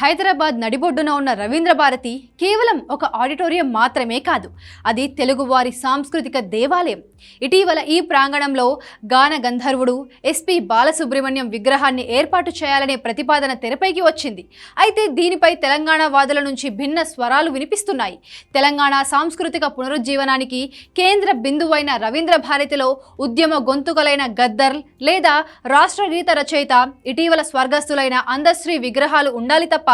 హైదరాబాద్ నడిబొడ్డున ఉన్న రవీంద్ర భారతి కేవలం ఒక ఆడిటోరియం మాత్రమే కాదు అది తెలుగువారి సాంస్కృతిక దేవాలయం. ఇటీవల ఈ ప్రాంగణంలో గాన గంధర్వుడు ఎస్పి బాలసుబ్రహ్మణ్యం విగ్రహాన్ని ఏర్పాటు చేయాలనే ప్రతిపాదన తెరపైకి వచ్చింది. అయితే దీనిపై తెలంగాణ వాదుల నుంచి భిన్న స్వరాలు వినిపిస్తున్నాయి. తెలంగాణ సాంస్కృతిక పునరుజ్జీవనానికి కేంద్ర బిందువైన రవీంద్ర భారతిలో ఉద్యమ గొంతుకలైన గద్దర్ లేదా రాష్ట్ర గీత రచయిత ఇటీవల స్వర్గస్థులైన అందశ్రీ విగ్రహాలు ఉండాలి తప్ప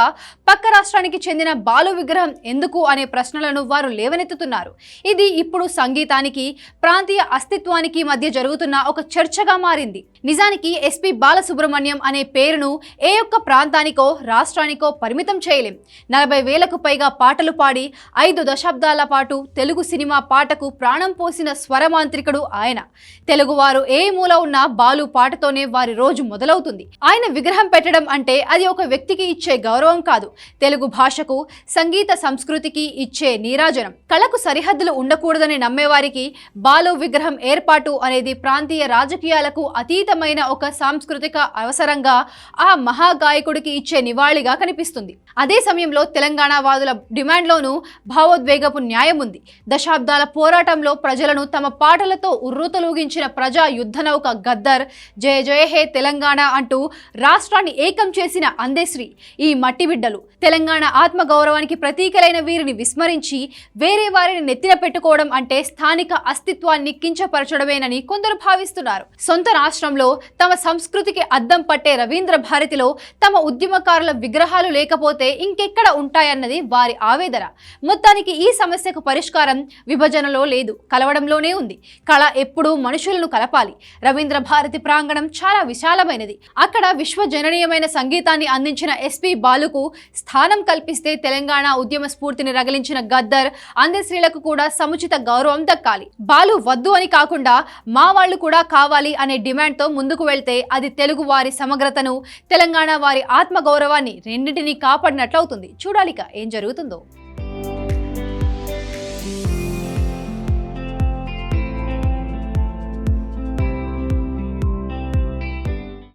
పక్క రాష్ట్రానికి చెందిన బాలు విగ్రహం ఎందుకు అనే ప్రశ్నలను వారు లేవనెత్తుతున్నారు. ఇది ఇప్పుడు సంగీతానికి ప్రాంతీయ అస్తిత్వానికి మధ్య జరుగుతున్న ఒక చర్చగా మారింది. నిజానికి ఎస్పి బాలసుబ్రహ్మణ్యం అనే పేరును ఏ ఒక్క ప్రాంతానికో రాష్ట్రానికో పరిమితం చేయలేం. నలభై వేలకు పైగా పాటలు పాడి ఐదు దశాబ్దాల పాటు తెలుగు సినిమా పాటకు ప్రాణం పోసిన స్వరమాంత్రికుడు ఆయన. తెలుగువారు ఏ మూల ఉన్న బాలు పాటతోనే వారి రోజు మొదలవుతుంది. ఆయన విగ్రహం పెట్టడం అంటే అది ఒక వ్యక్తికి ఇచ్చే గౌరవం కాదు. తెలుగు భాషకు సంగీత సంస్కృతికి ఇచ్చే నీరాజనం. కళకు సరిహద్దులు ఉండకూడదని నమ్మేవారికి బాలు విగ్రహం ఏర్పాటు అనేది ప్రాంతీయ రాజకీయాలకు అతీతమైన ఒక సాంస్కృతిక అవసరంగా ఆ మహాగాయకుడికి ఇచ్చే నివాళిగా కనిపిస్తుంది. అదే సమయంలో తెలంగాణ వాదుల డిమాండ్లోనూ భావోద్వేగపు న్యాయం ఉంది. దశాబ్దాల పోరాటంలో ప్రజలను తమ పాటలతో ఉర్రూతలూగించిన ప్రజా యుద్ధ నౌక గద్దర్ జయ జయ హే తెలంగాణ అంటూ రాష్ట్రాన్ని ఏకం చేసిన అందేశ్రీ. ఈ మట్టి మట్టిబిడ్డలు తెలంగాణ ఆత్మ గౌరవానికి ప్రతీకలైన వీరిని విస్మరించి వేరే వారిని నెత్తిన పెట్టుకోవడం అంటే స్థానిక అస్తిత్వాన్ని కించపరచడమేనని కొందరు భావిస్తున్నారు. సొంత రాష్ట్రంలో తమ సంస్కృతికి అద్దం పట్టే రవీంద్ర భారతిలో తమ ఉద్యమకారుల విగ్రహాలు లేకపోతే ఇంకెక్కడ ఉంటాయన్నది వారి ఆవేదన. మొత్తానికి ఈ సమస్యకు పరిష్కారం విభజనలో లేదు కలవడంలోనే ఉంది. కళ ఎప్పుడూ మనుషులను కలపాలి. రవీంద్ర భారతి ప్రాంగణం చాలా విశాలమైనది. అక్కడ విశ్వజననీయమైన సంగీతాన్ని అందించిన ఎస్పి ఉద్యమాలకు స్థానం కల్పిస్తే తెలంగాణ ఉద్యమ స్ఫూర్తిని రగిలించిన గద్దర్ అందరి స్త్రీలకు కూడా సముచిత గౌరవం దక్కాలి. బాలు వద్దు అని కాకుండా మా వాళ్ళు కూడా కావాలి అనే డిమాండ్తో ముందుకు వెళ్తే అది తెలుగు వారి సమగ్రతను తెలంగాణ వారి ఆత్మ గౌరవాన్ని రెండింటినీ కాపాడినట్లవుతుంది. చూడాలిక ఏం జరుగుతుందో.